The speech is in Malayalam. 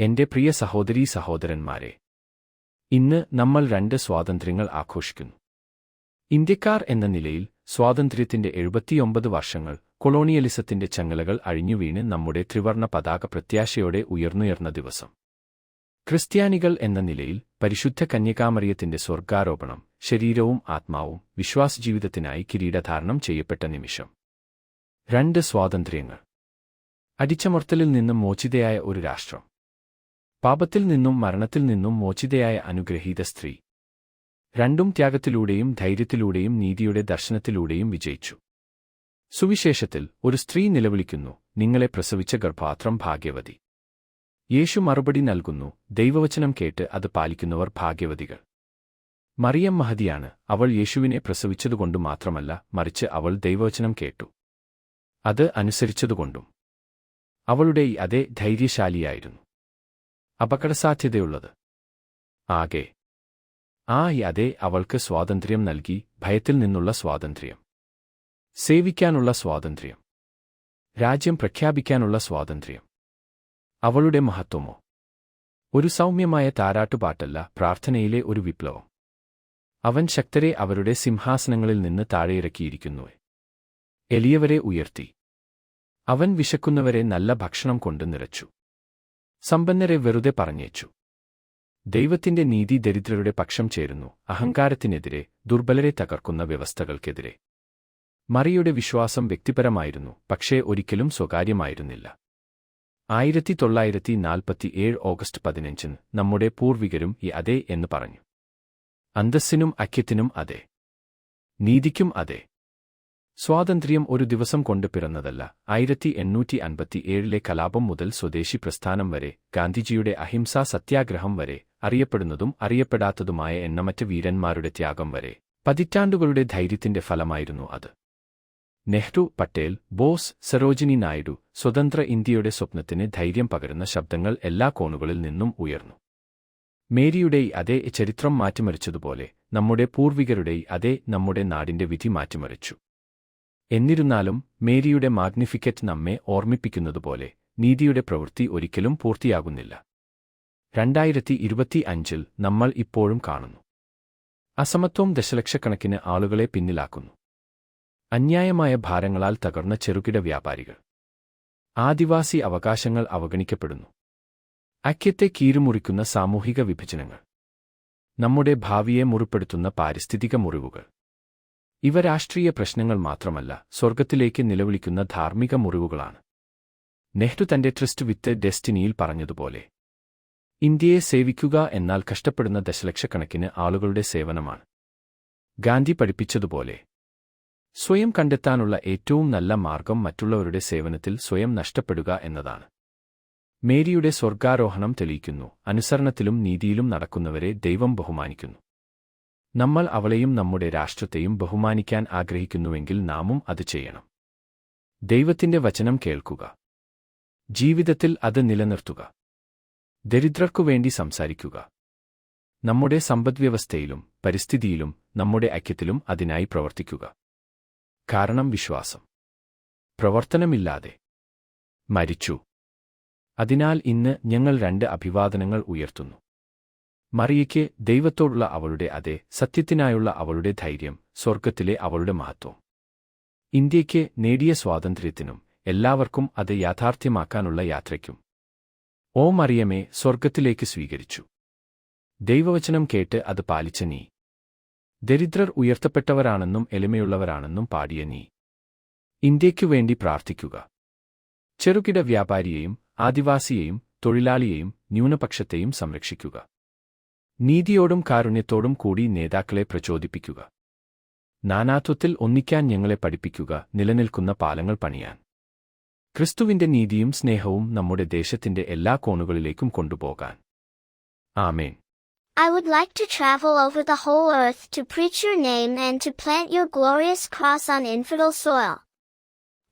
എന്റെ പ്രിയ സഹോദരീ സഹോദരന്മാരെ ഇന്ന് നമ്മൾ രണ്ട് സ്വാതന്ത്ര്യങ്ങൾ ആഘോഷിക്കുന്നു. ഇന്ത്യക്കാർ എന്ന നിലയിൽ സ്വാതന്ത്ര്യത്തിന്റെ എഴുപത്തിയൊമ്പത് വർഷങ്ങൾ കൊളോണിയലിസത്തിന്റെ ചങ്ങലകൾ അഴിഞ്ഞുവീണ് നമ്മുടെ ത്രിവർണ പതാക പ്രത്യാശയോടെ ഉയർന്നുയർന്ന ദിവസം. ക്രിസ്ത്യാനികൾ എന്ന നിലയിൽ പരിശുദ്ധ കന്യകാമറിയത്തിന്റെ സ്വർഗാരോപണം ശരീരവും ആത്മാവും വിശ്വാസജീവിതത്തിനായി കിരീടധാരണം ചെയ്യപ്പെട്ട നിമിഷം. രണ്ട് സ്വാതന്ത്ര്യങ്ങൾ. അടിച്ചമർത്തലിൽ നിന്നും മോചിതയായ ഒരു രാഷ്ട്രം. പാപത്തിൽ നിന്നും മരണത്തിൽ നിന്നും മോചിതയായ അനുഗ്രഹീത സ്ത്രീ. രണ്ടും ത്യാഗത്തിലൂടെയും ധൈര്യത്തിലൂടെയും നീതിയുടെ ദർശനത്തിലൂടെയും വിജയിച്ചു. സുവിശേഷത്തിൽ ഒരു സ്ത്രീ നിലവിളിക്കുന്നു നിങ്ങളെ പ്രസവിച്ച ഗർഭാത്രം ഭാഗ്യവതി. യേശു മറുപടി നൽകുന്നു ദൈവവചനം കേട്ട് അത് പാലിക്കുന്നവർ ഭാഗ്യവതികൾ. മറിയം മഹതിയാണ് അവൾ യേശുവിനെ പ്രസവിച്ചതുകൊണ്ടു മാത്രമല്ല മറിച്ച് അവൾ ദൈവവചനം കേട്ടു. അത് അനുസരിച്ചതുകൊണ്ടും. അവളുടെ അതേ ധൈര്യശാലിയായിരുന്നു. അപകടസാധ്യതയുള്ളത്. ആകെ. ആ അതെ അവൾക്ക് സ്വാതന്ത്ര്യം നൽകി ഭയത്തിൽ നിന്നുള്ള സ്വാതന്ത്ര്യം. സേവിക്കാനുള്ള സ്വാതന്ത്ര്യം. രാജ്യം പ്രഖ്യാപിക്കാനുള്ള സ്വാതന്ത്ര്യം. അവളുടെ മഹത്വമോ? ഒരു സൗമ്യമായ താരാട്ടുപാട്ടല്ല പ്രാർത്ഥനയിലെ ഒരു വിപ്ലവം. അവൻ ശക്തരെ അവരുടെ സിംഹാസനങ്ങളിൽ നിന്ന് താഴെയിറക്കിയിരിക്കുന്നുവേ എളിയവരെ ഉയർത്തി. അവൻ വിശക്കുന്നവരെ നല്ല ഭക്ഷണം കൊണ്ട് നിറച്ചു. സമ്പന്നരെ വെറുതെ പറഞ്ഞേച്ചു. ദൈവത്തിന്റെ നീതി ദരിദ്രരുടെ പക്ഷം ചേരുന്നു. അഹങ്കാരത്തിനെതിരെ ദുർബലരെ തകർക്കുന്ന വ്യവസ്ഥകൾക്കെതിരെ. മറിയുടെ വിശ്വാസം വ്യക്തിപരമായിരുന്നു പക്ഷേ ഒരിക്കലും സ്വകാര്യമായിരുന്നില്ല. ആയിരത്തി തൊള്ളായിരത്തി നാൽപ്പത്തിയേഴ് ഓഗസ്റ്റ് പതിനഞ്ചിന് നമ്മുടെ പൂർവികരും ഈ അതെ എന്ന് പറഞ്ഞു. അന്തസ്സിനും ഐക്യത്തിനും അതെ. നീതിക്കും അതെ. സ്വാതന്ത്ര്യം ഒരു ദിവസം കൊണ്ട് പിറന്നതല്ല. ആയിരത്തി എണ്ണൂറ്റി അൻപത്തിയേഴിലെ കലാപം മുതൽ സ്വദേശി പ്രസ്ഥാനം വരെ ഗാന്ധിജിയുടെ അഹിംസാ സത്യാഗ്രഹം വരെ അറിയപ്പെടുന്നതും അറിയപ്പെടാത്തതുമായ എണ്ണമറ്റ വീരന്മാരുടെ ത്യാഗം വരെ. പതിറ്റാണ്ടുകളുടെ ധൈര്യത്തിന്റെ ഫലമായിരുന്നു അത്. നെഹ്റു പട്ടേൽ ബോസ് സരോജിനി നായിഡു സ്വതന്ത്ര ഇന്ത്യയുടെ സ്വപ്നത്തിന് ധൈര്യം പകരുന്ന ശബ്ദങ്ങൾ എല്ലാ കോണുകളിൽ നിന്നും ഉയർന്നു. മേരിയുടെ അതേ ചരിത്രം മാറ്റിമറിച്ചതുപോലെ നമ്മുടെ പൂർവികരുടെ അതേ നമ്മുടെ നാടിന്റെ വിധി മാറ്റിമറിച്ചു. എന്നിരുന്നാലും മേരിയുടെ മാഗ്നിഫിക്കറ്റ് നമ്മെ ഓർമ്മിപ്പിക്കുന്നതുപോലെ നീതിയുടെ പ്രവൃത്തി ഒരിക്കലും പൂർത്തിയാകുന്നില്ല. രണ്ടായിരത്തി ഇരുപത്തി അഞ്ചിൽ നമ്മൾ ഇപ്പോഴും കാണുന്നു. അസമത്വം ദശലക്ഷക്കണക്കിന് ആളുകളെ പിന്നിലാക്കുന്നു. അന്യായമായ ഭാരങ്ങളാൽ തകർന്ന ചെറുകിട വ്യാപാരികൾ. ആദിവാസി അവകാശങ്ങൾ അവഗണിക്കപ്പെടുന്നു. ഐക്യത്തെ കീരുമുറിക്കുന്ന സാമൂഹിക വിഭജനങ്ങൾ. നമ്മുടെ ഭാവിയെ മുറിപ്പെടുത്തുന്ന പാരിസ്ഥിതിക മുറിവുകൾ. ഇവ രാഷ്ട്രീയ പ്രശ്നങ്ങൾ മാത്രമല്ല സ്വർഗത്തിലേക്ക് നിലവിളിക്കുന്ന ധാർമ്മിക മുറിവുകളാണ്. നെഹ്റു തന്റെ ട്രസ്റ്റ് വിത്ത് ഡെസ്റ്റിനിയിൽ പറഞ്ഞതുപോലെ ഇന്ത്യയെ സേവിക്കുക എന്നാൽ കഷ്ടപ്പെടുന്ന ദശലക്ഷക്കണക്കിന് ആളുകളുടെ സേവനമാണ്. ഗാന്ധി പഠിപ്പിച്ചതുപോലെ സ്വയം കണ്ടെത്താനുള്ള ഏറ്റവും നല്ല മാർഗം മറ്റുള്ളവരുടെ സേവനത്തിൽ സ്വയം നഷ്ടപ്പെടുക എന്നതാണ്. മേരിയുടെ സ്വർഗാരോഹണം തെളിയിക്കുന്നു അനുസരണത്തിലും നീതിയിലും നടക്കുന്നവരെ ദൈവം ബഹുമാനിക്കുന്നു. നമ്മൾ അവളെയും നമ്മുടെ രാഷ്ട്രത്തെയും ബഹുമാനിക്കാൻ ആഗ്രഹിക്കുന്നുവെങ്കിൽ നാമും അത് ചെയ്യണം. ദൈവത്തിന്റെ വചനം കേൾക്കുക. ജീവിതത്തിൽ അത് നിലനിർത്തുക. ദരിദ്രർക്കുവേണ്ടി സംസാരിക്കുക. നമ്മുടെ സമ്പദ്വ്യവസ്ഥയിലും പരിസ്ഥിതിയിലും നമ്മുടെ ഐക്യത്തിലും അതിനായി പ്രവർത്തിക്കുക. കാരണം വിശ്വാസം. പ്രവർത്തനമില്ലാതെ. മരിച്ചു. അതിനാൽ ഇന്ന് ഞങ്ങൾ രണ്ട് അഭിവാദനങ്ങൾ ഉയർത്തുന്നു. മറിയയ്ക്ക് ദൈവത്തോടുള്ള അവളുടെ അതെ സത്യത്തിനായുള്ള അവളുടെ ധൈര്യം സ്വർഗത്തിലെ അവളുടെ മഹത്വം. ഇന്ത്യയ്ക്ക് നേടിയ സ്വാതന്ത്ര്യത്തിനും എല്ലാവർക്കും അത് യാഥാർത്ഥ്യമാക്കാനുള്ള യാത്രയ്ക്കും. ഓ മറിയമേ സ്വർഗത്തിലേക്ക് സ്വീകരിച്ചു. ദൈവവചനം കേട്ട് അത് പാലിച്ച നീ. ദരിദ്രർ ഉയർത്തപ്പെട്ടവരാണെന്നും എളിമയുള്ളവരാണെന്നും പാടിയ നീ. ഇന്ത്യയ്ക്കു വേണ്ടി പ്രാർത്ഥിക്കുക. ചെറുകിട വ്യാപാരിയെയും ആദിവാസിയെയും തൊഴിലാളിയെയും ന്യൂനപക്ഷത്തെയും സംരക്ഷിക്കുക. നീതിയോടും കാരുണ്യത്തോടും കൂടി നേതാക്കളെ പ്രചോദിപ്പിക്കുക. നാനാത്വത്തിൽ ഒന്നിക്കാൻ ഞങ്ങളെ പഠിപ്പിക്കുക നിലനിൽക്കുന്ന പാലങ്ങൾ പണിയാൻ. ക്രിസ്തുവിന്റെ നീതിയും സ്നേഹവും നമ്മുടെ ദേശത്തിന്റെ എല്ലാ കോണുകളിലേക്കും കൊണ്ടുപോകാൻ. ആമേൻ. I would like to travel over the whole earth to preach your name and to plant your glorious cross on infidel soil.